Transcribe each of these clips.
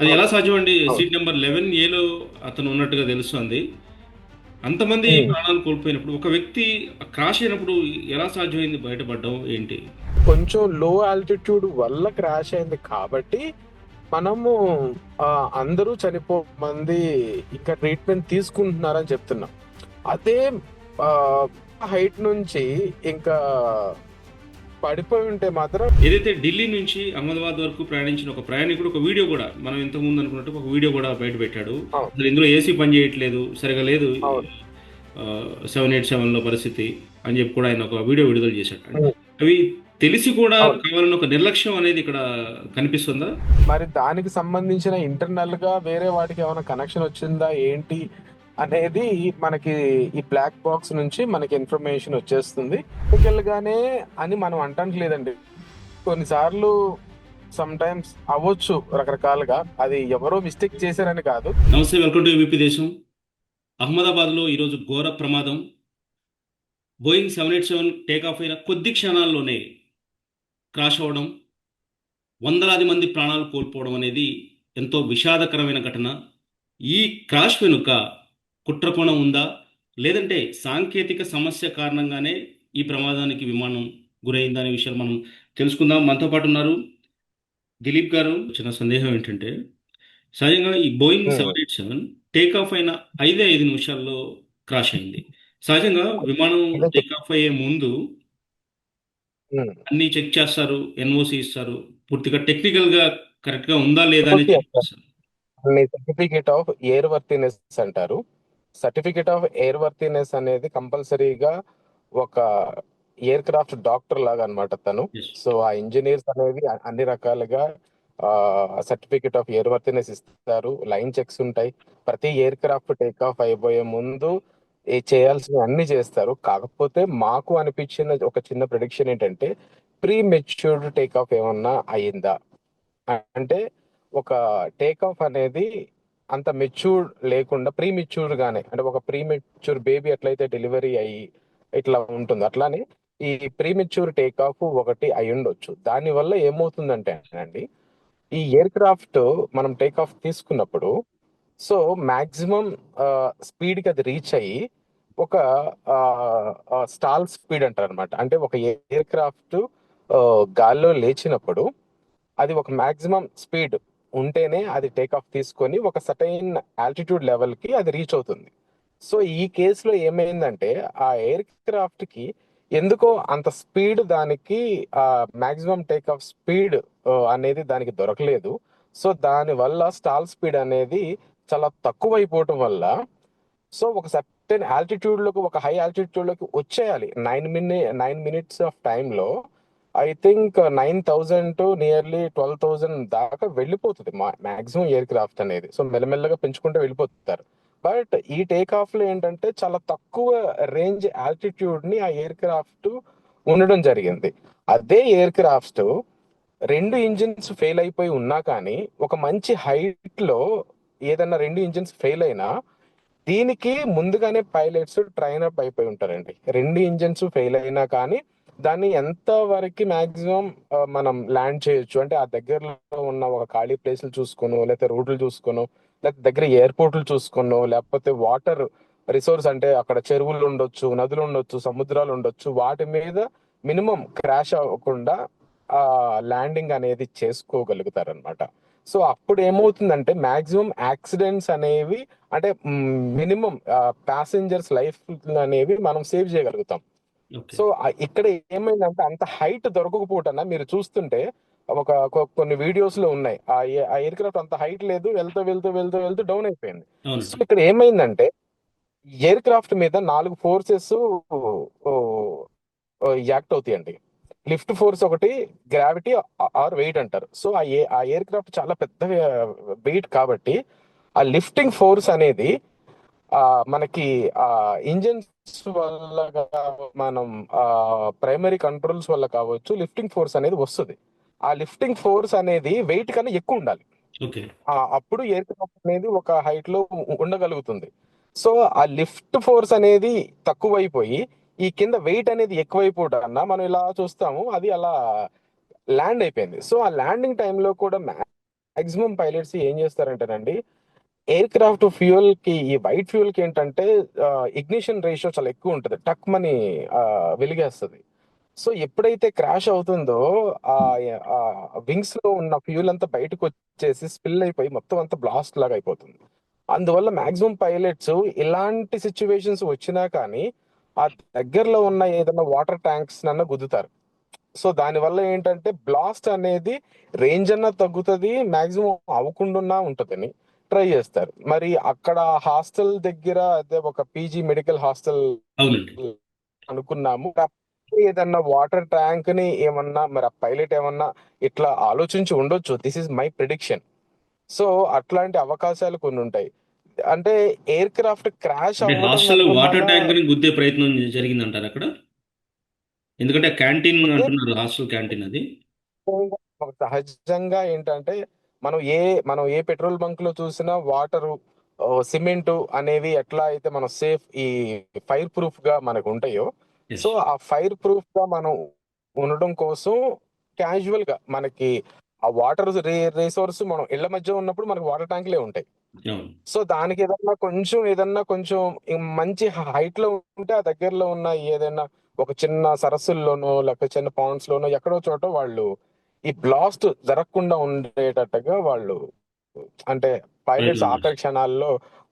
అది ఎలా సాధ్యం అండి సీట్ నెంబర్ లెవెన్ ఏలో అతను ఉన్నట్టుగా తెలుస్తుంది. అంతమంది. ప్రాణాలు కోల్పోయినప్పుడు ఒక వ్యక్తి క్రాష్ అయినప్పుడు ఎలా సాధ్యమైంది? బయటపడడం ఏంటి? కొంచెం లో ఆల్టిట్యూడ్ వల్ల క్రాష్ అయింది కాబట్టి మనము అందరూ చనిపో మంది ఇంకా ట్రీట్మెంట్ తీసుకుంటున్నారని చెప్తున్నాం. అదే హైట్ నుంచి ఇంకా పడిపోయి ఉంటే మాత్రం ఏదైతే ఢిల్లీ నుంచి అహ్మదాబాద్ వరకు ప్రయాణించిన ఒక ప్రయాణికుడు ఒక వీడియో కూడా మనం ఇంతకు ముందు అనుకున్నట్టు ఒక వీడియో కూడా బయట పెట్టాడు. ఇందులో ఏసీ పని చేయట్లేదు సరిగా లేదు. సెవెన్ ఎయిట్ సెవెన్లో పరిస్థితి అని చెప్పి కూడా ఆయన ఒక వీడియో విడుదల చేశాడు. అవి తెలిసి కూడా. కావాలని ఒక నిర్లక్ష్యం అనేది ఇక్కడ కనిపిస్తుందా? మరి దానికి సంబంధించిన ఇంటర్నల్గా వేరే వాటికి ఏమైనా కనెక్షన్ వచ్చిందా? ఏంటి? అనేది మనకి ఈ బ్లాక్ బాక్స్ నుంచి మనకి ఇన్ఫర్మేషన్ వచ్చేస్తుంది. వెళ్ళగానే గానే అని మనం అంటట్లేదండి. కొన్నిసార్లు సమ్ టైమ్స్ అవ్వచ్చు రకరకాలుగా. అది ఎవరో మిస్టేక్ చేశారని కాదు. నమస్తే వెల్కమ్ టు ఏబీపీ దేశం. అహ్మదాబాద్లో ఈరోజు ఘోర ప్రమాదం. Boeing seven eight seven take off అయిన కొద్ది క్షణాల్లోనే క్రాష్ అవ్వడం వందలాది మంది ప్రాణాలు కోల్పోవడం అనేది ఎంతో విషాదకరమైన ఘటన. ఈ క్రాష్ వెనుక కుట్రకోణం ఉందా? లేదంటే సాంకేతిక సమస్య కారణంగానే ఈ ప్రమాదానికి విమానం గురైందా అనే విషయాలు మనం తెలుసుకుందాం. మనతో పాటు ఉన్నారు దిలీప్ గారు. చిన్న సందేహం ఏంటంటే సహజంగా ఈ Boeing. Seven eight seven take off అయిన ఐదే ఐదు నిమిషాల్లో క్రాష్ అయింది. సహజంగా విమానం టేక్ ఆఫ్ అయ్యే ముందు. అన్ని చెక్ చేస్తారు ఎన్ఓసి ఇస్తారు. పూర్తిగా టెక్నికల్గా కరెక్ట్గా ఉందా లేదా అని చెక్ చేస్తారు. సర్టిఫికేట్ ఆఫ్ ఎయిర్ వర్తినెస్ అంటారు. సర్టిఫికేట్ ఆఫ్ ఎయిర్ వర్తినెస్ అనేది కంపల్సరీగా ఒక ఎయిర్ క్రాఫ్ట్ డాక్టర్ లాగా అన్నమాట తను. సో ఆ ఇంజనీర్స్ అనేది అ- అన్ని రకాలుగా సర్టిఫికేట్ ఆఫ్ ఎయిర్ వర్తినెస్ ఇస్తారు. లైన్ చెక్స్ ఉంటాయి. ప్రతి ఎయిర్ క్రాఫ్ట్ టేక్ ఆఫ్ అయిపోయే ముందు ఏ చేయాల్సిన అన్ని చేస్తారు. కాకపోతే మాకు అనిపించిన ఒక చిన్న ప్రిడిక్షన్ ఏంటంటే ప్రీ మెచ్యూర్డ్ టేక్ ఆఫ్ ఏమన్నా అయిందా? అంటే ఒక టేక్ ఆఫ్ అనేది అంత మెచ్యూర్ లేకుండా ప్రీ గానే అంటే ఒక ప్రీ మెచ్యూర్ బేబీ ఎట్లయితే డెలివరీ అయ్యి ఇట్లా ఉంటుంది అట్లానే ఈ ప్రీ మెచ్యూర్ టేక్ ఆఫ్ ఒకటి అయి ఉండొచ్చు. దానివల్ల ఏమవుతుందంటే అండి ఈ ఎయిర్ క్రాఫ్ట్ మనం టేక్ ఆఫ్ తీసుకున్నప్పుడు సో మాక్సిమం స్పీడ్కి అది రీచ్ అయ్యి ఒక స్టాల్ స్పీడ్ అంటారు అనమాట అంటే ఒక ఎయిర్ క్రాఫ్ట్ గాల్లో లేచినప్పుడు అది ఒక మాక్సిమం స్పీడ్ ఉంటేనే అది టేక్ ఆఫ్ తీసుకొని ఒక సటైన్ ఆల్టిట్యూడ్ లెవెల్కి అది రీచ్ అవుతుంది. సో ఈ కేసులో ఏమైందంటే ఆ ఎయిర్ క్రాఫ్ట్కి ఎందుకో అంత స్పీడ్ దానికి ఆ మాక్సిమం టేక్ ఆఫ్ స్పీడ్ అనేది దానికి దొరకలేదు. సో దాని వల్ల స్టాల్ స్పీడ్ అనేది చాలా తక్కువ అయిపోవటం వల్ల సో ఒక సర్టెన్ ఆల్టిట్యూడ్లోకి ఒక హై ఆల్టిట్యూడ్లోకి వచ్చేయాలి. నైన్ మినిట్ నైన్ మినిట్స్ ఆఫ్లో I think nine thousand to nearly twelve thousand దాకా వెళ్ళిపోతుంది మాక్సిమం ఎయిర్ క్రాఫ్ట్ అనేది. సో మెల్లమెల్లగా పెంచుకుంటూ వెళ్ళిపోతారు. బట్ ఈ టేక్ ఆఫ్లో ఏంటంటే చాలా తక్కువ రేంజ్ ఆల్టిట్యూడ్ని ఆ ఎయిర్ క్రాఫ్ట్ ఉండడం జరిగింది. అదే ఎయిర్ క్రాఫ్ట్ రెండు ఇంజిన్స్ ఫెయిల్ అయిపోయి ఉన్నా కానీ ఒక మంచి హైట్లో ఏదన్నా రెండు ఇంజిన్స్ ఫెయిల్ అయినా దీనికి ముందుగానే పైలట్స్ ట్రైన్ అప్ అయిపోయి ఉంటారండి. రెండు ఇంజిన్స్ ఫెయిల్ అయినా కానీ దాన్ని ఎంత వరకు మాక్సిమం మనం ల్యాండ్ చేయొచ్చు? అంటే ఆ దగ్గరలో ఉన్న ఒక ఖాళీ ప్లేస్లు చూసుకోను లేకపోతే రోడ్లు చూసుకోను లేకపోతే దగ్గర ఎయిర్పోర్ట్లు చూసుకోను లేకపోతే వాటర్ రిసోర్స్ అంటే అక్కడ చెరువులు ఉండొచ్చు నదులు ఉండొచ్చు సముద్రాలు ఉండొచ్చు వాటి మీద మినిమం క్రాష్ అవ్వకుండా ఆ ల్యాండింగ్ అనేది చేసుకోగలుగుతారనమాట సో అప్పుడు ఏమవుతుందంటే మాక్సిమం యాక్సిడెంట్స్ అనేవి అంటే మినిమం ప్యాసింజర్స్ లైఫ్ అనేవి మనం సేవ్ చేయగలుగుతాం. సో ఇక్కడ ఏమైందంటే అంత హైట్ దొరకకపోవటన్నా మీరు చూస్తుంటే ఒక కొన్ని వీడియోస్లో ఉన్నాయి. ఆ ఎయిర్ క్రాఫ్ట్ అంత హైట్ లేదు వెళ్తూ వెళ్తూ వెళ్తూ వెళ్తూ డౌన్ అయిపోయింది. సో ఇక్కడ ఏమైందంటే ఎయిర్ క్రాఫ్ట్ మీద నాలుగు ఫోర్సెస్ యాక్ట్ అవుతాయండి. లిఫ్ట్ ఫోర్స్ ఒకటి గ్రావిటీ ఆర్ వెయిట్ అంటారు. సో ఆ ఎయిర్ క్రాఫ్ట్ చాలా పెద్ద వెయిట్ కాబట్టి ఆ లిఫ్టింగ్ ఫోర్స్ అనేది ఆ మనకి ఆ ఇంజిన్స్ వల్ల మనం ఆ ప్రైమరీ కంట్రోల్స్ వల్ల కావచ్చు లిఫ్టింగ్ ఫోర్స్ అనేది వస్తుంది. ఆ లిఫ్టింగ్ ఫోర్స్ అనేది వెయిట్ కన్నా ఎక్కువ ఉండాలి. అప్పుడు ఎయిర్ క్రాఫ్ట్ అనేది ఒక హైట్లో ఉండగలుగుతుంది. సో ఆ లిఫ్ట్ ఫోర్స్ అనేది తక్కువైపోయి ఈ కింద వెయిట్ అనేది ఎక్కువైపోవడం అన్న మనం ఇలా చూస్తాము అది అలా ల్యాండ్ అయిపోయింది. సో ఆ ల్యాండింగ్ టైంలో కూడా మాక్సిమం పైలట్స్ ఏం చేస్తారంటేనండి ఎయిర్ క్రాఫ్ట్ ఫ్యూయల్కి ఈ వైట్ ఫ్యూయల్కి ఏంటంటే ఇగ్నిషన్ రేషియో చాలా ఎక్కువ ఉంటుంది. టక్ మని వెలిగేస్తుంది. సో ఎప్పుడైతే క్రాష్ అవుతుందో ఆ వింగ్స్లో ఉన్న ఫ్యూయల్ అంతా బయటకు వచ్చేసి స్పిల్ అయిపోయి మొత్తం అంతా బ్లాస్ట్ లాగా అయిపోతుంది. అందువల్ల మాక్సిమం పైలట్స్ ఇలాంటి సిచ్యువేషన్స్ వచ్చినా కానీ ఆ దగ్గరలో ఉన్న ఏదైనా వాటర్ ట్యాంక్స్ నన్న గుద్దుతారు. సో దానివల్ల ఏంటంటే బ్లాస్ట్ అనేది రేంజ్ అన్న తగ్గుతుంది మాక్సిమం అవ్వకుండా ఉంటుందని. ట్రై చేస్తారు. మరి అక్కడ హాస్టల్ దగ్గర అదే ఒక పీజీ మెడికల్ హాస్టల్ అనుకున్నాము. ఏదన్నా వాటర్ ట్యాంక్ని ఏమన్నా మరి ఆ పైలట్ ఏమన్నా ఇట్లా ఆలోచించి ఉండొచ్చు. This is my prediction so అట్లాంటి అవకాశాలు కొన్ని ఉంటాయి. అంటే aircraft crash hostel water ట్యాంక్ని గుద్దే ప్రయత్నం జరిగింది అంటారు అక్కడ? ఎందుకంటే క్యాంటీన్ అంటున్నారు హాస్టల్ క్యాంటీన్ అది. సహజంగా ఏంటంటే మనం ఏ మనం ఏ పెట్రోల్ బంక్లో చూసినా వాటర్ సిమెంట్ అనేవి ఎట్లా అయితే మనం సేఫ్ ఈ ఫైర్ ప్రూఫ్గా మనకు ఉంటాయో. సో ఆ ఫైర్ ప్రూఫ్గా మనం ఉండడం కోసం క్యాజువల్గా మనకి ఆ వాటర్ రిసోర్స్ మనం ఇళ్ళ మధ్య ఉన్నప్పుడు మనకి వాటర్ ట్యాంకులే ఉంటాయి సో దానికి ఏదన్నా కొంచెం ఏదన్నా కొంచెం మంచి హైట్లో ఉంటే ఆ దగ్గరలో ఉన్న ఏదైనా ఒక చిన్న సరస్సుల్లోనో లేకపోతే చిన్న పాండ్స్ లోనో ఎక్కడో చోట వాళ్ళు ఈ బ్లాస్ట్ జరగకుండా ఉండేటట్టుగా వాళ్ళు అంటే పైలట్స్ ఆఖరి క్షణాల్లో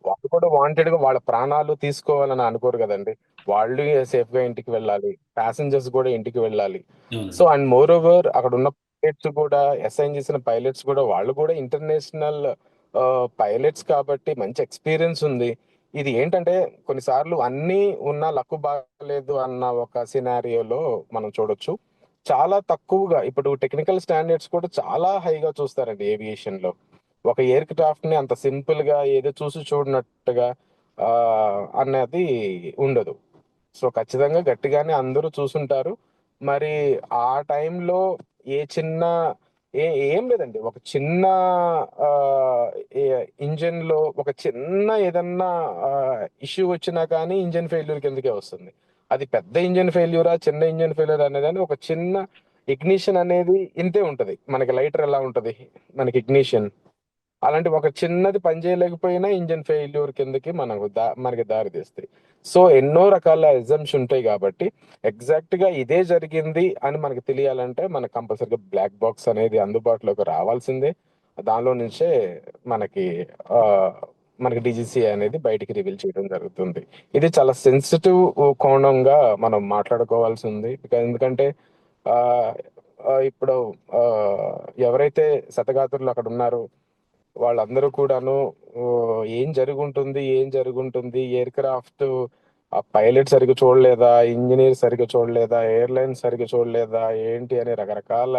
వాళ్ళు కూడా వాంటెడ్గా వాళ్ళ ప్రాణాలు తీసుకోవాలని అనుకోరు కదండి. వాళ్ళు సేఫ్గా ఇంటికి వెళ్ళాలి ప్యాసింజర్స్ కూడా ఇంటికి వెళ్ళాలి. సో అండ్ మోర్ ఓవర్ అక్కడ ఉన్న పైలట్స్ కూడా అసైన్ చేసిన పైలట్స్ కూడా వాళ్ళు కూడా ఇంటర్నేషనల్ పైలట్స్ కాబట్టి మంచి ఎక్స్పీరియన్స్ ఉంది. ఇది ఏంటంటే కొన్నిసార్లు అన్ని ఉన్న లక్కు బాగలేదు అన్న ఒక సినారియోలో మనం చూడొచ్చు. చాలా తక్కువగా ఇప్పుడు టెక్నికల్ స్టాండర్డ్స్ కూడా చాలా హైగా చూస్తారండి ఏవియేషన్లో. ఒక ఎయిర్ క్రాఫ్ట్ని అంత సింపుల్గా ఏదో చూసి చూడనట్టుగా ఆ అన్నది ఉండదు. సో ఖచ్చితంగా గట్టిగానే అందరూ చూసుంటారు. మరి ఆ టైంలో ఏ చిన్న ఏ ఏం లేదండి. ఒక చిన్న ఇంజన్లో ఒక చిన్న ఏదన్నా ఇష్యూ వచ్చినా కానీ ఇంజన్ ఫెయిల్యూర్ కిందకే వస్తుంది. అది పెద్ద ఇంజన్ ఫెయిల్యూరా చిన్న ఇంజన్ ఫెయిల్యూర్ అనేది ఒక చిన్న ఇగ్నిషన్ అనేది ఇంతే ఉంటది. మనకి లైటర్ ఎలా ఉంటది? మనకి ఇగ్నిషన్. అలాంటి ఒక చిన్నది పని చేయలేకపోయినా ఇంజన్ ఫెయిల్యూర్ కిందకి మనకు దా మనకి దారి తీస్తాయి. సో ఎన్నో రకాల ఎగ్జామ్స్ ఉంటాయి కాబట్టి ఎగ్జాక్ట్గా ఇదే జరిగింది అని మనకి తెలియాలంటే మనకు కంపల్సరీగా బ్లాక్ బాక్స్ అనేది అందుబాటులోకి రావాల్సిందే. దానిలో నుంచే మనకి మనకి డిజిసి అనేది బయటికి రివీల్ చేయడం జరుగుతుంది. ఇది చాలా సెన్సిటివ్ కోణంగా మనం మాట్లాడుకోవాల్సి ఉంది. ఎందుకంటే ఇప్పుడు ఎవరైతే శతగాత్రులు అక్కడ ఉన్నారో వాళ్ళందరూ కూడాను ఏం జరుగుంటుంది ఏం జరుగుంటుంది ఎయిర్ క్రాఫ్ట్ ఆ పైలట్ సరిగ్గా చూడలేదా ఇంజనీర్ సరిగ్గా చూడలేదా ఎయిర్లైన్ సరిగ్గా చూడలేదా ఏంటి అనే రకరకాల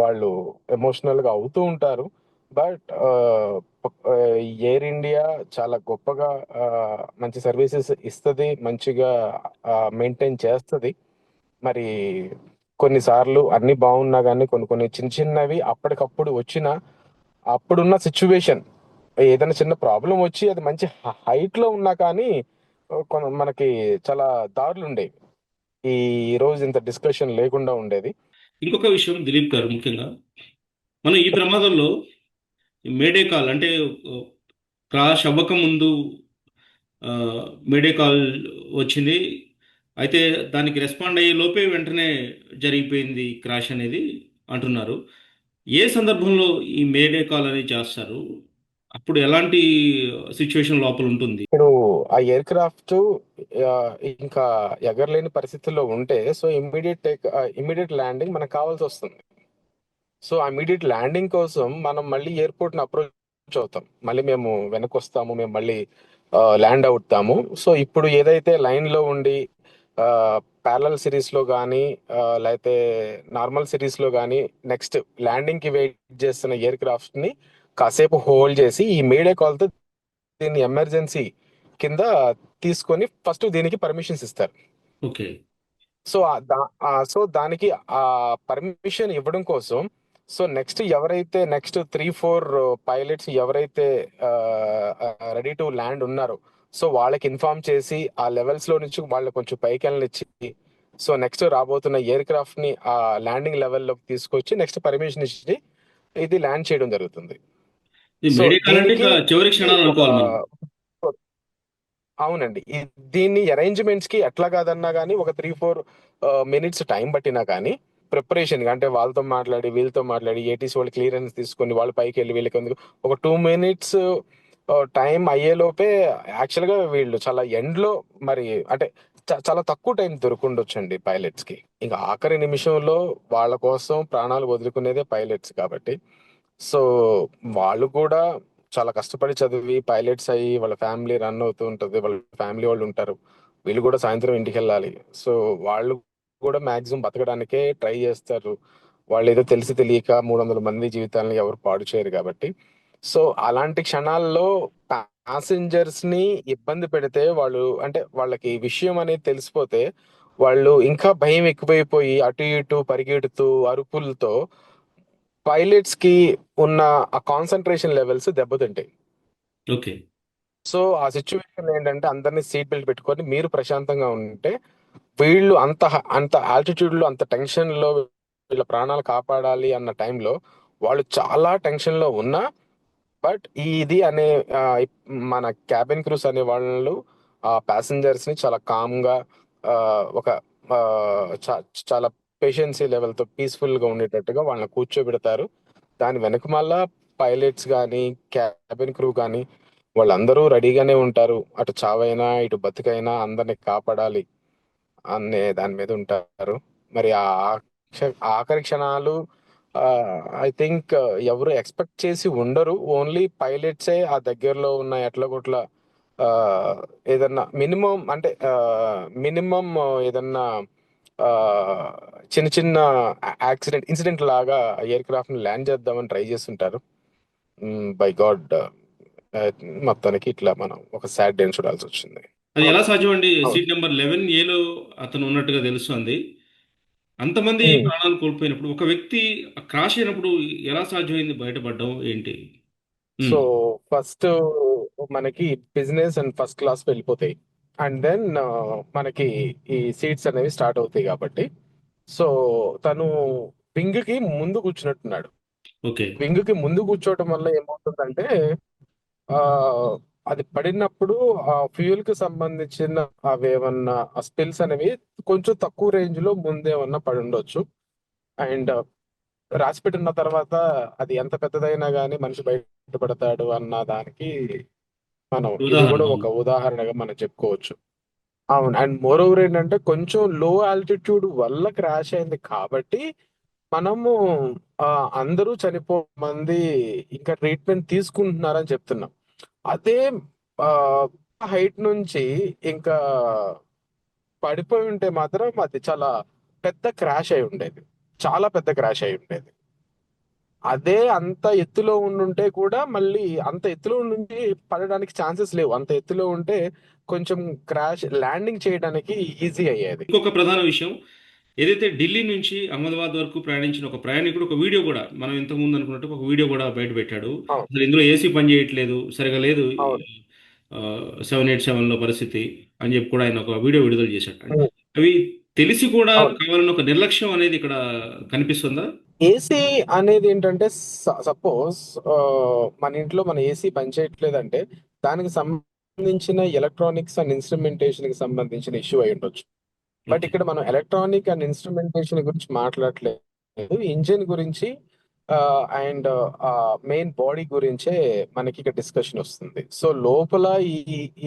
వాళ్ళు ఎమోషనల్గా అవుతూ ఉంటారు. బట్ ఎయిర్ ఇండియా చాలా గొప్పగా మంచి సర్వీసెస్ ఇస్తుంది మంచిగా మెయింటైన్ చేస్తుంది. మరి కొన్నిసార్లు అన్ని బాగున్నా కానీ కొన్ని కొన్ని చిన్న చిన్నవి అప్పటికప్పుడు వచ్చిన అప్పుడున్న సిచ్యువేషన్ ఏదైనా చిన్న ప్రాబ్లం వచ్చి అది మంచి హైట్లో ఉన్నా కానీ కొన- మనకి చాలా దారులు ఉండేవి. ఈ రోజు ఇంత డిస్కషన్ లేకుండా ఉండేది. ఇంకొక విషయం దిలీప్ గారు ముఖ్యంగా. మనం ఈ ప్రమాదంలో మేడే కాల్ అంటే క్రాష్ అవ్వక ముందు మేడే కాల్ వచ్చింది. అయితే దానికి రెస్పాండ్ అయ్యే లోపే వెంటనే జరిగిపోయింది క్రాష్ అనేది అంటున్నారు. ఏ సందర్భంలో ఈ మేడే కాల్ అనేది చేస్తారు? అప్పుడు ఎలాంటి సిచ్యువేషన్ లోపల ఉంటుంది? ఇప్పుడు ఆ ఎయిర్ క్రాఫ్ట్ ఇంకా ఎగరలేని పరిస్థితుల్లో ఉంటే so immediate take immediate landing మనకు కావాల్సి వస్తుంది. సో ఇమీడియట్ ల్యాండింగ్ కోసం మనం మళ్ళీ ఎయిర్పోర్ట్ని అప్రోచ్ అవుతాం. మళ్ళీ మేము వెనక్కి వస్తాము మేము మళ్ళీ ల్యాండ్ అవుతాము. సో ఇప్పుడు ఏదైతే లైన్లో ఉండి ప్యారలల్ సిరీస్లో కానీ లేకపోతే నార్మల్ సిరీస్లో కానీ నెక్స్ట్ ల్యాండింగ్కి వెయిట్ చేస్తున్న ఎయిర్ క్రాఫ్ట్ని కాసేపు హోల్డ్ చేసి ఈ మేడే కాల్తో దీన్ని ఎమర్జెన్సీ కింద తీసుకొని ఫస్ట్ దీనికి పర్మిషన్స్ ఇస్తారు. ఓకే. సో సో దానికి ఆ పర్మిషన్ ఇవ్వడం కోసం సో నెక్స్ట్ ఎవరైతే నెక్స్ట్ త్రీ ఫోర్ పైలట్స్ ఎవరైతే రెడీ టు ల్యాండ్ ఉన్నారో సో వాళ్ళకి ఇన్ఫార్మ్ చేసి ఆ లెవెల్స్లో నుంచి వాళ్ళకి కొంచెం పైకి వెళ్ళనిచ్చి సో నెక్స్ట్ రాబోతున్న ఎయిర్ క్రాఫ్ట్ని ఆ ల్యాండింగ్ లెవెల్లోకి తీసుకొచ్చి నెక్స్ట్ పర్మిషన్ ఇచ్చి ఇది ల్యాండ్ చేయడం జరుగుతుంది. అవునండి. దీన్ని అరేంజ్మెంట్స్కి ఎట్లా కాదన్నా కానీ ఒక త్రీ ఫోర్ మినిట్స్ టైం పట్టినా కానీ ప్రిపరేషన్ అంటే వాళ్ళతో మాట్లాడి వీళ్ళతో మాట్లాడి ఏటీసీ వాళ్ళు క్లియరెన్స్ తీసుకొని వాళ్ళు పైకి వెళ్ళి వీళ్ళకి ఎందుకు ఒక టూ మినిట్స్ టైం అయ్యేలోపే యాక్చువల్గా వీళ్ళు చాలా ఎండ్లో మరి అంటే చ- చాలా తక్కువ టైం దొరుకుండొచ్చండి పైలట్స్కి. ఇంకా ఆఖరి నిమిషంలో వాళ్ళ కోసం ప్రాణాలు వదులుకునేదే పైలట్స్ కాబట్టి. సో వాళ్ళు కూడా చాలా కష్టపడి చదివి పైలట్స్ అయ్యి వాళ్ళ ఫ్యామిలీ రన్ అవుతూ ఉంటుంది వాళ్ళ ఫ్యామిలీ వాళ్ళు ఉంటారు. వీళ్ళు కూడా సాయంత్రం ఇంటికి వెళ్ళాలి. సో వాళ్ళు కూడా మాక్సిమం బతకడానికే ట్రై చేస్తారు. వాళ్ళు ఏదో తెలిసి తెలియక మూడు వందల మంది జీవితాలను ఎవరు పాడు చేయరు కాబట్టి. సో అలాంటి క్షణాల్లో ప్యాసింజర్స్ని ఇబ్బంది పెడితే వాళ్ళు అంటే వాళ్ళకి విషయం అనేది తెలిసిపోతే వాళ్ళు ఇంకా భయం ఎక్కువైపోయి అటు ఇటు పరిగెడుతూ అరుపులతో పైలట్స్కి ఉన్న ఆ కాన్సన్ట్రేషన్ లెవెల్స్ దెబ్బతింటాయి. ఓకే. సో ఆ సిచ్యువేషన్ ఏంటంటే అందరినీ సీట్ బెల్ట్ పెట్టుకొని మీరు ప్రశాంతంగా ఉంటే వీళ్ళు అంత అంత ఆల్టిట్యూడ్లో అంత టెన్షన్లో వీళ్ళ ప్రాణాలు కాపాడాలి అన్న టైంలో వాళ్ళు చాలా టెన్షన్లో ఉన్నా బట్ ఇది అనే మన క్యాబిన్ క్రూస్ అనే వాళ్ళు ఆ ప్యాసింజర్స్ని చాలా కామ్గా ఒక చాలా పేషెన్సీ లెవెల్తో పీస్ఫుల్గా ఉండేటట్టుగా వాళ్ళని కూర్చోబెడతారు. దాని వెనక మళ్ళా పైలట్స్ కానీ క్యాబిన్ క్రూ కానీ వాళ్ళందరూ రెడీగానే ఉంటారు. అటు చావైనా ఇటు బతుకైనా అందరిని కాపాడాలి. అనే దాని మీద ఉంటారు. మరి ఆ క్ష- ఆఖరి క్షణాలు ఐ థింక్ ఎవరు ఎక్స్పెక్ట్ చేసి ఉండరు. ఓన్లీ పైలట్సే ఆ దగ్గరలో ఉన్న ఎట్ల కొట్ల ఆ, ఏదన్నా మినిమం అంటే మినిమం ఏదన్నా ఆ, చిన్న చిన్న యాక్సిడెంట్ ఇన్సిడెంట్ లాగా ఎయిర్ క్రాఫ్ట్ని ల్యాండ్ చేద్దామని ట్రై చేస్తుంటారు. బై గాడ్ మొత్తానికి ఇట్లా మనం ఒక సాడ్ డే చూడాల్సి వచ్చింది అది ఎలా సాధ్యం అండి. సీట్ నెంబర్ లెవెన్ ఏలో అతను ఉన్నట్టుగా తెలుస్తుంది. అంతమంది. ప్రాణాలు కోల్పోయినప్పుడు ఒక వ్యక్తి క్రాష్ అయినప్పుడు ఎలా సాధ్యమైంది? బయటపడడం ఏంటి. సో ఫస్ట్ మనకి బిజినెస్ అండ్ ఫస్ట్ క్లాస్ వెళ్ళిపోతాయి. అండ్ దెన్ మనకి ఈ సీట్స్ అనేవి స్టార్ట్ అవుతాయి కాబట్టి. సో తను వింగ్కి ముందు కూర్చున్నట్టున్నాడు. ఓకే. వింగ్కి ముందు కూర్చోవటం వల్ల ఏమవుతుందంటే ఆ అది పడినప్పుడు ఆ ఫ్యూయల్కి సంబంధించిన అవి ఏమన్నా స్పిల్స్ అనేవి కొంచెం తక్కువ రేంజ్లో ముందేమన్నా పడి ఉండొచ్చు. అండ్ రాసి పెట్టిన తర్వాత అది ఎంత పెద్దదైనా కానీ మనిషి బయటపడతాడు అన్న దానికి మనం ఇది. కూడా ఒక ఉదాహరణగా మనం చెప్పుకోవచ్చు. అవును. అండ్ మోర్ ఓవర్ ఏంటంటే కొంచెం లో ఆల్టిట్యూడ్ వల్ల క్రాష్ అయింది కాబట్టి మనము అందరూ చనిపో మంది ఇంకా ట్రీట్మెంట్ తీసుకుంటున్నారని చెప్తున్నాం. అదే హైట్ నుంచి ఇంకా పడిపోయి ఉంటే మాత్రం అది చాలా పెద్ద క్రాష్ అయి ఉండేది. చాలా పెద్ద క్రాష్ అయి ఉండేది. అదే అంత ఎత్తులో ఉండుంటే కూడా మళ్ళీ అంత ఎత్తులో ఉండి పడడానికి ఛాన్సెస్ లేవు. అంత ఎత్తులో ఉంటే కొంచెం క్రాష్ ల్యాండింగ్ చేయడానికి ఈజీ అయ్యేది. ఇంకొక ప్రధాన విషయం ఏదైతే ఢిల్లీ నుంచి అహ్మదాబాద్ వరకు ప్రయాణించిన ఒక ప్రయాణికుడు ఒక వీడియో కూడా మనం ఇంతకు ముందు అనుకున్నట్టు ఒక వీడియో కూడా బయట పెట్టాడు. అసలు ఇందులో ఏసీ పని చేయట్లేదు సరిగా లేదు. సెవెన్ ఎయిట్ సెవెన్లో పరిస్థితి అని చెప్పి కూడా ఆయన ఒక వీడియో విడుదల చేశాడు. అవి తెలిసి కూడా. కావాలని ఒక నిర్లక్ష్యం అనేది ఇక్కడ కనిపిస్తుందా ఏసీ అనేది ఏంటంటే సపోజ్ మన ఇంట్లో మన ఏసీ పనిచేయట్లేదంటే దానికి సంబంధించిన ఎలక్ట్రానిక్స్ అండ్ ఇన్స్ట్రుమెంటేషన్కి సంబంధించిన ఇష్యూ అయి ఉండొచ్చు బట్ ఇక్కడ మనం ఎలక్ట్రానిక్ అండ్ ఇన్స్ట్రుమెంటేషన్ గురించి మాట్లాడట్లేదు ఇంజిన్ గురించి అండ్ మెయిన్ బాడీ గురించే మనకి ఇక్కడ డిస్కషన్ వస్తుంది. సో లోపల ఈ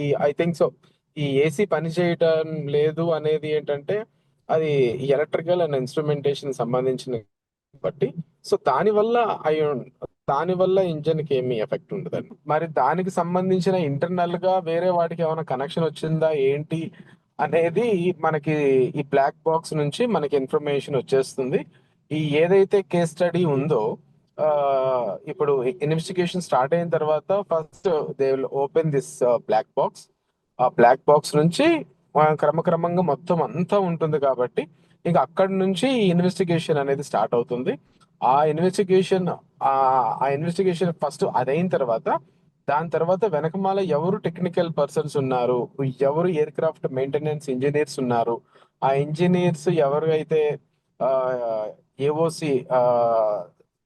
ఈ ఐ థింక్ సో ఈ ఏసీ పని చేయటం లేదు అనేది ఏంటంటే అది ఎలక్ట్రికల్ అండ్ ఇన్స్ట్రుమెంటేషన్ సంబంధించిన బట్టి. సో దాని వల్ల అయి దాని వల్ల ఇంజన్కి ఏమి ఎఫెక్ట్ ఉండదండి. మరి దానికి సంబంధించిన ఇంటర్నల్గా వేరే వాటికి ఏమైనా కనెక్షన్ వచ్చిందా? ఏంటి? అనేది మనకి ఈ బ్లాక్ బాక్స్ నుంచి మనకి ఇన్ఫర్మేషన్ వచ్చేస్తుంది. ఈ ఏదైతే కేస్ స్టడీ ఉందో ఇప్పుడు ఇన్వెస్టిగేషన్ స్టార్ట్ అయిన తర్వాత first they will open this black box ఆ బ్లాక్ బాక్స్ నుంచి క్రమక్రమంగా మొత్తం అంతా ఉంటుంది కాబట్టి ఇంకా అక్కడి నుంచి ఈ ఇన్వెస్టిగేషన్ అనేది స్టార్ట్ అవుతుంది. ఆ ఇన్వెస్టిగేషన్ ఆ ఇన్వెస్టిగేషన్ ఫస్ట్ అదైన తర్వాత దాని తర్వాత వెనకమాల ఎవరు టెక్నికల్ పర్సన్స్ ఉన్నారు? ఎవరు ఎయిర్ క్రాఫ్ట్ మెయింటెనెన్స్ ఇంజనీర్స్ ఉన్నారు? ఆ ఇంజనీర్స్ ఎవరు అయితే AOC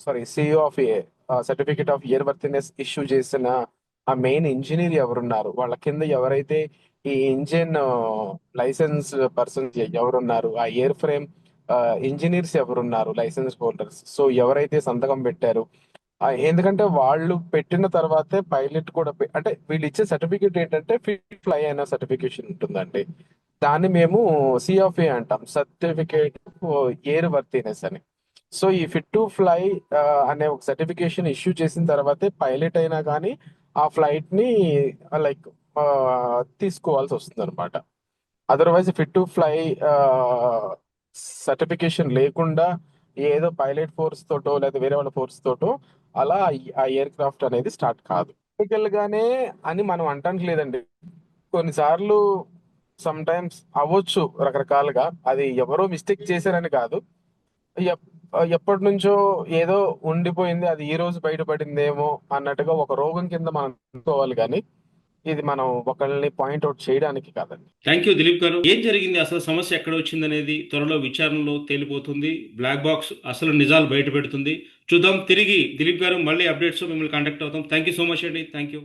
sorry CEO of a certificate of airworthiness issue చేసిన ఆ మెయిన్ ఇంజనీర్ ఎవరున్నారు? వాళ్ళ కింద ఎవరైతే ఈ ఇంజిన్ లైసెన్స్ పర్సన్స్ ఎవరున్నారు? ఆ ఇయర్ ఫ్రేమ్ ఇంజనీర్స్ ఎవరున్నారు? లైసెన్స్ హోల్డర్స్ సో ఎవరైతే సంతకం పెట్టారు? ఎందుకంటే వాళ్ళు పెట్టిన తర్వాతే పైలట్ కూడా పె- అంటే వీళ్ళు ఇచ్చే సర్టిఫికేట్ ఏంటంటే ఫిట్ ఫ్లై అయిన సర్టిఫికేషన్ ఉంటుందండి. దాన్ని మేము సిఆఫ్ఏ అంటాం. సర్టిఫికేట్ ఎయిర్ వర్తీనెస్ అని సో ఈ ఫిట్ టు ఫ్లై అనే ఒక సర్టిఫికేషన్ ఇష్యూ చేసిన తర్వాతే పైలట్ అయినా కానీ ఆ ఫ్లైట్ని లైక్ తీసుకోవాల్సి వస్తుంది అనమాట otherwise fit to fly certification లేకుండా ఏదో పైలట్ ఫోర్స్ తోటో లేదా వేరే వాళ్ళ ఫోర్స్ తోటో అలా ఆ ఎయిర్ క్రాఫ్ట్ అనేది స్టార్ట్ కాదు. గానే అని మనం అంటానికి లేదండి కొన్నిసార్లు సమ్ టైమ్స్ అవ్వచ్చు రకరకాలుగా. అది ఎవరో మిస్టేక్ చేశారని కాదు. ఎప్పటి నుంచో ఏదో ఉండిపోయింది. అది ఈ రోజు బయటపడిందేమో అన్నట్టుగా ఒక రోగం కింద మనం అనుకోవాలి కానీ ఇది మనం ఒకళ్ళని పాయింట్ అవుట్ చేయడానికి కాదండి. థ్యాంక్ యూ దిలీప్ గారు. ఏం జరిగింది? అసలు సమస్య ఎక్కడ వచ్చింది అనేది త్వరలో విచారణలో తేలిపోతుంది. బ్లాక్ బాక్స్ అసలు నిజాలు బయట పెడుతుంది. చూద్దాం. తిరిగి దిలీప్ గారు మళ్ళీ అప్డేట్స్ మిమ్మల్ని కాంటాక్ట్ అవుతాం. థ్యాంక్ యూ సో మచ్ అండి. Thank you